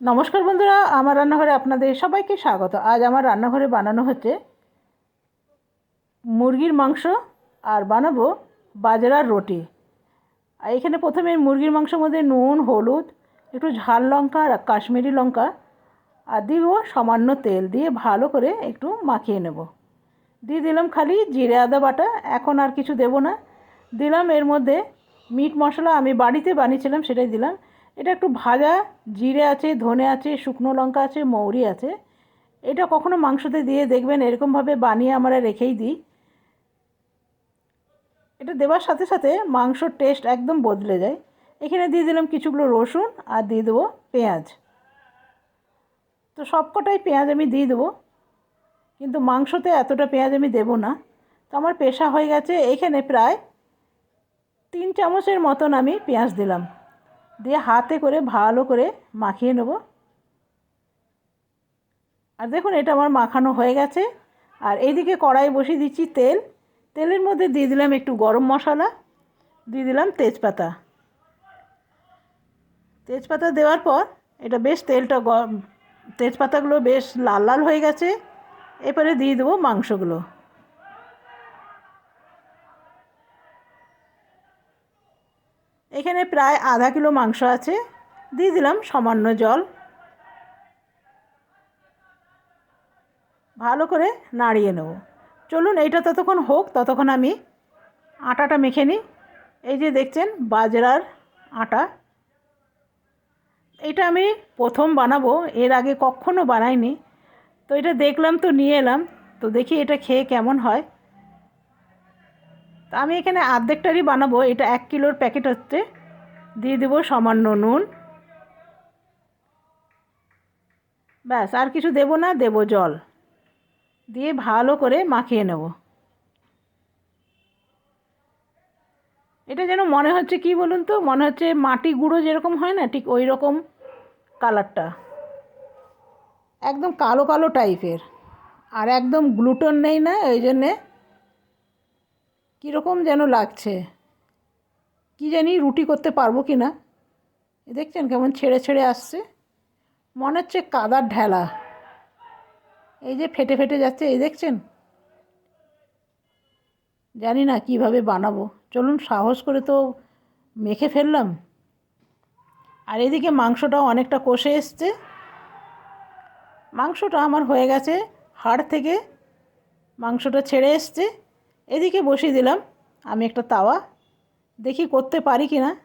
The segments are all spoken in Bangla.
নমস্কার বন্ধুরা, আমার রান্নাঘরে আপনাদের সবাইকে স্বাগত। আজ আমার রান্নাঘরে বানানো হচ্ছে মুরগির মাংস আর বানাবো বাজরার রুটি। আর এখানে প্রথমে মুরগির মাংসের মধ্যে নুন, হলুদ, একটু ঝাল লঙ্কা আর কাশ্মীরি লঙ্কা আর দিব সামান্য তেল দিয়ে ভালো করে একটু মাখিয়ে নেব। দিয়ে দিলাম খালি জিরে, আদা বাটা, এখন আর কিছু দেব না। দিলাম এর মধ্যে মিট মশলা আমি বাড়িতে বানিয়েছিলাম, সেটাই দিলাম। এটা একটু ভাজা, জিরে আছে, ধনে আছে, শুকনো লঙ্কা আছে, মৌরি আছে। এটা কখনো মাংসতে দিয়ে দেখবেন এরকমভাবে বানিয়ে আমরা রেখেই দিই। এটা দেওয়ার সাথে সাথে মাংসর টেস্ট একদম বদলে যায়। এখানে দিয়ে দিলাম কিছুগুলো রসুন আর দিয়ে দেবো পেঁয়াজ। তো সবকটাই পেঁয়াজ আমি দিয়ে দেবো, কিন্তু মাংসতে এতটা পেঁয়াজ আমি দেবো না। তো আমার পেশা হয়ে গেছে, এখানে প্রায় তিন চামচের মতন আমি পেঁয়াজ দিলাম। দিয়ে হাতে করে ভালো করে মাখিয়ে নেব। আর দেখুন, এটা আমার মাখানো হয়ে গেছে। আর এইদিকে কড়াই বসিয়ে দিচ্ছি তেল। তেলের মধ্যে দিয়ে দিলাম একটু গরম মশলা, দিয়ে দিলাম তেজপাতা। তেজপাতা দেওয়ার পর এটা বেশ তেলটা তেজপাতাগুলো বেশ লাল লাল হয়ে গেছে। এরপরে দিয়ে দেবো মাংসগুলো। এখানে প্রায় আধা কিলো মাংস আছে। দিয়ে দিলাম সামান্য জল। ভালো করে নাড়িয়ে নেব। চলুন এইটা ততক্ষণ হোক, ততক্ষণ আমি আটাটা মেখে নিই। এই যে দেখছেন, বাজরার আটা। এটা আমি প্রথম বানাবো, এর আগে কখনো বানাইনি। তো এটা দেখলাম তো, নিয়ে এলাম। তো দেখি এটা খেয়ে কেমন হয়। তা আমি এখানে আর্ধেকটারই বানাবো। এটা এক কিলোর প্যাকেট হচ্ছে। দিয়ে দেবো সামান্য নুন। ব্যাস, আর কিছু দেবো না, দেবো জল। দিয়ে ভালো করে মাখিয়ে নেব। এটা যেন মনে হচ্ছে, কি বলুন তো? মনে হচ্ছে মাটি গুঁড়ো যেরকম হয় না, ঠিক ওই রকম কালারটা। একদম কালো কালো টাইপের আর একদম গ্লুটন নেই না ওই জন্যে কীরকম যেন লাগছে। কি জানি রুটি করতে পারব কি না। দেখছেন কেমন ছেড়ে ছেড়ে আসছে। মনে হচ্ছে কাদার ঢেলা। এই যে ফেটে ফেটে যাচ্ছে, এই দেখছেন? জানি না কীভাবে বানাবো। চলুন সাহস করে তো মেখে ফেললাম। আর এদিকে মাংসটাও অনেকটা কষে এসছে। মাংসটা আমার হয়ে গেছে হাড় থেকে। মাংসটা ছেড়ে এসছে। এদিকে বসিয়ে দিলাম। আমি একটা তাওয়া। দেখি করতে পারি কি না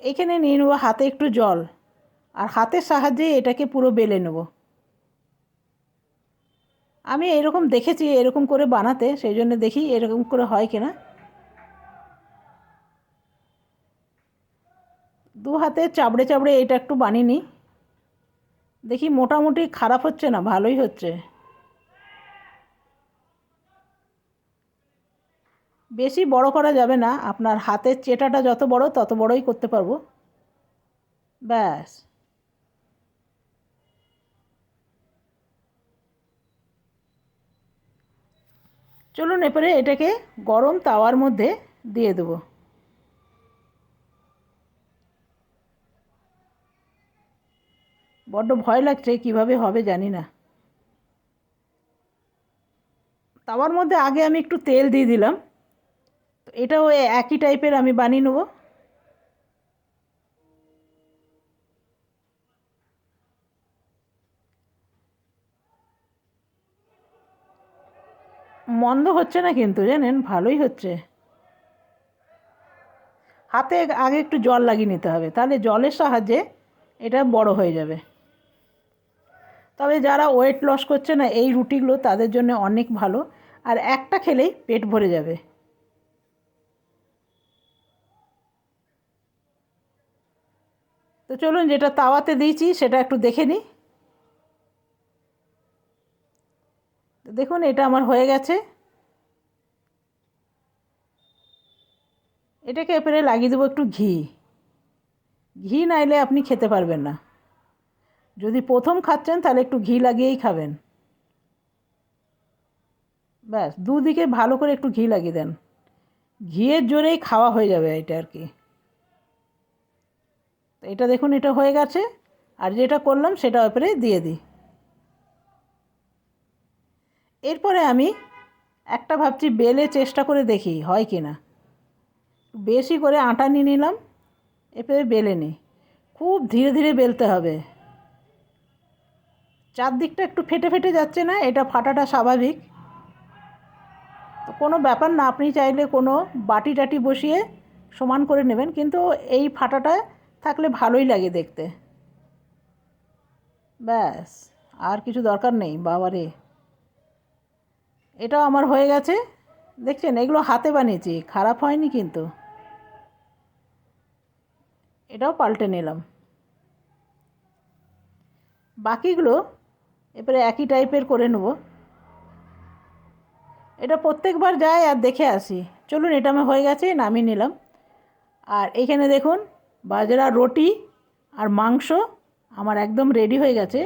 এখানে নিয়ে নেব হাতে একটু জল। আর হাতের সাহায্যে এটাকে পুরো বেলে নেব। আমি এরকম দেখেছি, এরকম করে বানাতে। সেই জন্য দেখি এরকম করে হয় কিনা। দু হাতে চাবড়ে চাবড়ে এটা একটু বানিয়ে নিই। দেখি মোটামুটি খারাপ হচ্ছে না, ভালোই হচ্ছে। বেশি বড় করা যাবে না। আপনার হাতের চেটাটা যত বড়, তত বড়ই করতে পারব। ব্যাস। চলুন এরপরে এটাকে গরম তাওয়ার মধ্যে দিয়ে দেবো। বড্ড ভয় লাগছে, কীভাবে হবে জানি না। তাওয়ার মধ্যে আগে আমি একটু তেল দিয়ে দিলাম। এটাও একই টাইপের আমি বানিয়ে নেব। মন্দ হচ্ছে না কিন্তু, জানেন? ভালোই হচ্ছে। হাতে আগে একটু জল লাগিয়ে নিতে হবে, তাহলে জলের সাহায্যে এটা বড় হয়ে যাবে। তবে যারা ওয়েট লস করছে না, এই রুটিগুলো তাদের জন্য অনেক ভালো। আর একটা খেলেই পেট ভরে যাবে। তো চলুন যেটা তাওয়াতে দিয়েছি, সেটা একটু দেখে নিই। দেখুন, এটা আমার হয়ে গেছে। এটাকে এরপরে লাগিয়ে দেবো একটু ঘি। ঘি নাইলে আপনি খেতে পারবেন না। যদি প্রথম খাচ্ছেন, তাহলে একটু ঘি লাগিয়েই খাবেন। ব্যাস, দুদিকে ভালো করে একটু ঘি লাগিয়ে দেন। ঘিয়ের জোরেই খাওয়া হয়ে যাবে এটা আর কি। তো এটা দেখুন, এটা হয়ে গেছে। আর যেটা করলাম, সেটা ওপরে দিয়ে দিই। এরপরে আমি একটা ভাবছি, বেলে চেষ্টা করে দেখি, হয় কি না। বেশি করে আটা নিয়ে নিলাম, এরপরে বেলে নিই। খুব ধীরে ধীরে বেলতে হবে। চারদিকটা একটু ফেটে ফেটে যাচ্ছে না, এটা ফাটাটা স্বাভাবিক। তো কোনো ব্যাপার না, আপনি চাইলে কোনো বাটি টাটি বসিয়ে সমান করে নেবেন, কিন্তু এই ফাটাটা থাকলে ভালোই লাগে দেখতে। ব্যাস, আর কিছু দরকার নেই, বাবারে। এটাও আমার হয়ে গেছে। দেখছেন, এগুলো হাতে বানিয়েছি, খারাপ হয়নি কিন্তু। এটাও পাল্টে নিলাম। বাকিগুলো এবারে একই টাইপের করে নেব। এটা প্রত্যেকবার যাই আর দেখে আসি। চলুন, এটা আমার হয়ে গেছে, নামিয়ে নিলাম। আর এখানে দেখুন বাজরা, রুটি আর মাংস আমার একদম রেডি হয়ে গেছে।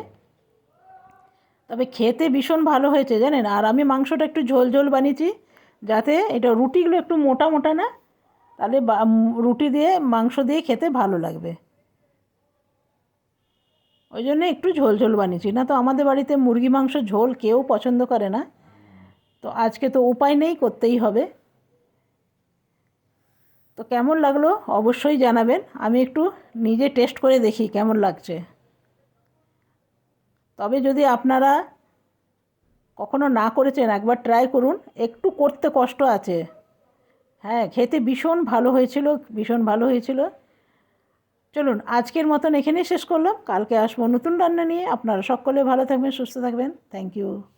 তবে খেতে ভীষণ ভালো হয়েছে, জানেন? আর আমি মাংসটা একটু ঝোল ঝোল বানিয়েছি যাতে এটা রুটিগুলো একটু মোটা মোটা না, তাহলে রুটি দিয়ে, মাংস দিয়ে খেতে ভালো লাগবে। ওই জন্য একটু ঝোল ঝোল বানিয়েছি। না তো আমাদের বাড়িতে মুরগি মাংস ঝোল কেউ পছন্দ করে না। তো আজকে তো উপায় নেই, করতেই হবে। তো কেমন লাগল অবশ্যই জানাবেন। আমি একটু নিজে টেস্ট করে দেখি কেমন লাগছে। তবে যদি আপনারা কখনো না করেছেন, একবার ট্রাই করুন। একটু করতে কষ্ট আছে। হ্যাঁ খেতে ভীষণ ভালো হয়েছিল, ভীষণ ভালো হয়েছিল। চলুন, আজকের মতন এখানেই শেষ করলাম। কালকে আসব নতুন রান্না নিয়ে। আপনারা সকলে ভালো থাকবেন, সুস্থ থাকবেন। Thank you